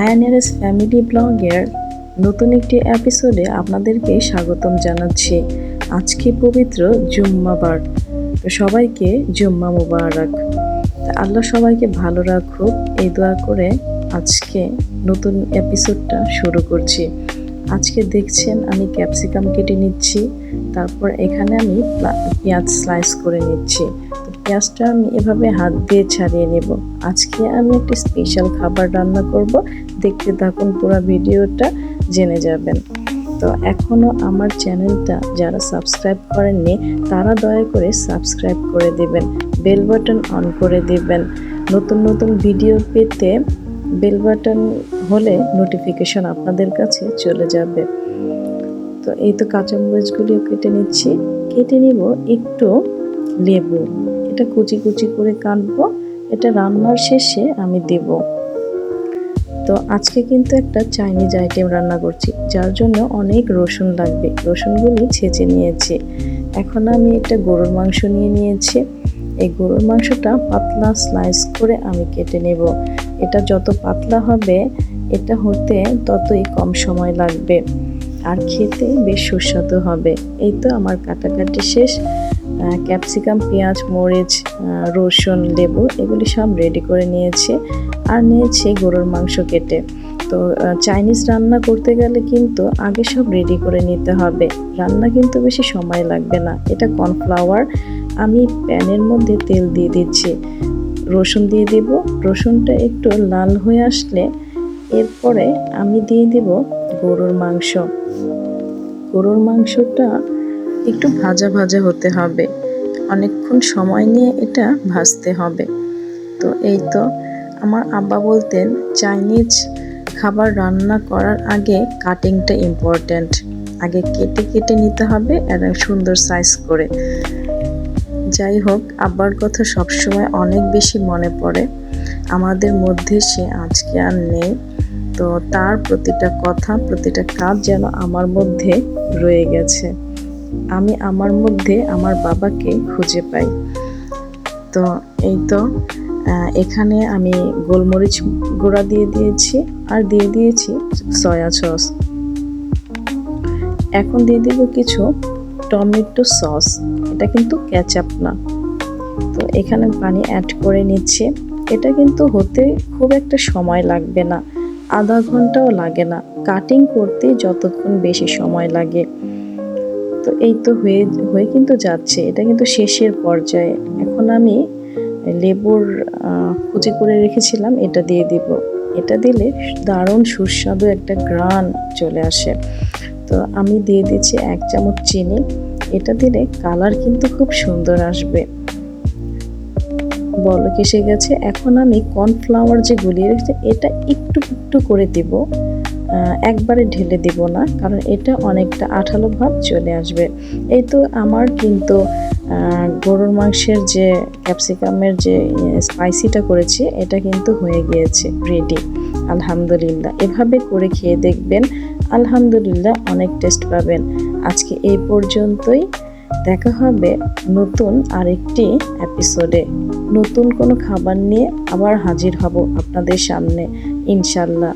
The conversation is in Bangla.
আয়ানেরাস ফ্যামিলি ব্লগের নতুন একটি এপিসোডে আপনাদেরকে স্বাগতম জানাচ্ছি। আজকে পবিত্র জুম্মাবার। তো সবাইকে জুম্মা মুবারক। আল্লাহ সবাইকে ভালো রাখুক। এই দোয়া করে আজকে নতুন এপিসোডটা শুরু করছি। আজকে দেখছেন আমি ক্যাপসিকাম কেটে নিচ্ছি, তারপর এখানে আমি পেঁয়াজ স্লাইস করে নিচ্ছি। পেঁয়াজটা আমি এভাবে হাত দিয়ে ছাড়িয়ে নেব। আজকে আমি একটি স্পেশাল খাবার রান্না করব। দেখতে থাকুন পুরো ভিডিওটা, জেনে যাবেন। তো এখনও আমার চ্যানেলটা যারা সাবস্ক্রাইব করেননি, তারা দয়া করে সাবস্ক্রাইব করে দেবেন বেল বাটন অন করে দেবেন। নতুন নতুন ভিডিও পেতে বেল বাটন হলে নোটিফিকেশন আপনাদের কাছে চলে যাবে। তো এই তো কাঁচামরিচগুলিও কেটে নিচ্ছি। কেটে নিব একটু লেবু। এটা কুচি কুচি করে কাটবো। এটা রান্নার শেষে আমি দেব। তো আজকে কিন্তু একটা চাইনিজ আইটেম রান্না করছি, যার জন্য অনেক রসুন লাগবে। রসুনগুলি ছেঁচে নিয়েছি। এখন আমি একটা গরুর মাংস নিয়ে নিয়েছি। এই গরুর মাংসটা পাতলা স্লাইস করে আমি কেটে নেব। এটা যত পাতলা হবে, এটা হতে ততই কম সময় লাগবে। আর খেতে বেশ সুস্বাদু হবে। এই তো আমার কাটাকাটি শেষ। ক্যাপসিকাম, পেঁয়াজ, মরিচ রসুন, লেবু এগুলি সব রেডি করে নিয়েছি আর নিয়েছি গরুর মাংস কেটে। তো চাইনিজ রান্না করতে গেলে কিন্তু আগে সব রেডি করে নিতে হবে। রান্না কিন্তু বেশি সময় লাগবে না। এটা কর্নফ্লাওয়ার আমি প্যানের মধ্যে তেল দিয়ে দিচ্ছি। রসুন দিয়ে দিব। রসুনটা একটু লাল হয়ে আসলে এরপরে আমি দিয়ে দিব গরুর মাংস। গরুর মাংসটা একটু ভাজা ভাজা হতে হবে। অনেকক্ষণ সময় নিয়ে এটা ভাজতে হবে। তো এই তো আমার আব্বা বলতেন, চাইনিজ খাবার রান্না করার আগে কাটিংটা ইম্পর্ট্যান্ট আগে কেটে কেটে নিতে হবে এবং সুন্দর সাইজ করে। যাই হোক, আব্বার কথা সবসময় অনেক বেশি মনে পড়ে। আমাদের মধ্যে সে আজকে আর নেই। তো তার প্রতিটা কথা, প্রতিটা কাজ যেন আমার মধ্যে রয়ে গেছে। আমি আমার মধ্যে আমার বাবাকে খুঁজে পাই। তো এই তো এখানে আমি গোলমরিচ গুঁড়া দিয়ে দিয়েছি আর দিয়ে দিয়েছি সয়া সস। এখন দিয়ে দিব কিছু টমেটো সস। এটা কিন্তু ক্যাচাপ না। তো এখানে পানি অ্যাড করে নিচ্ছে। এটা কিন্তু হতে খুব একটা সময় লাগবে না। আধা ঘন্টাও লাগে না। কাটিং করতে যতক্ষণ বেশি সময় লাগে। তো এই তো হয়ে হয়ে কিন্তু যাচ্ছে। এটা কিন্তু শেষের পর্যায়ে। এখন আমি লেবুর কুচি করে রেখেছিলাম, এটা দিয়ে দিব। এটা দিলে দারুণ সুস্বাদু একটা গ্রান চলে আসে। তো আমি দিয়ে দিচ্ছি এক চামচ চিনি। এটা দিলে কালার কিন্তু খুব সুন্দর আসবে। বলক এসে গেছে? এখন আমি কর্নফ্লাওয়ার যে গুলিয়ে রেখেছি, এটা একটু একটু করে দিব। একবারে ঢেলে দিব না, কারণ এটা অনেকটা আঠালো ভাব চলে আসবে। এই তো আমার কিন্তু গরুর মাংসের যে ক্যাপসিকামের যে স্পাইসিটা করেছি, এটা কিন্তু হয়ে গিয়েছে রেডি আলহামদুলিল্লাহ। এভাবে করে খেয়ে দেখবেন, আলহামদুলিল্লাহ অনেক টেস্ট পাবেন। আজকে এই পর্যন্তই, দেখা হবে নতুন আরেকটি এপিসোডে নতুন কোনো খাবার নিয়ে আবার হাজির হব আপনাদের সামনে ইনশাল্লাহ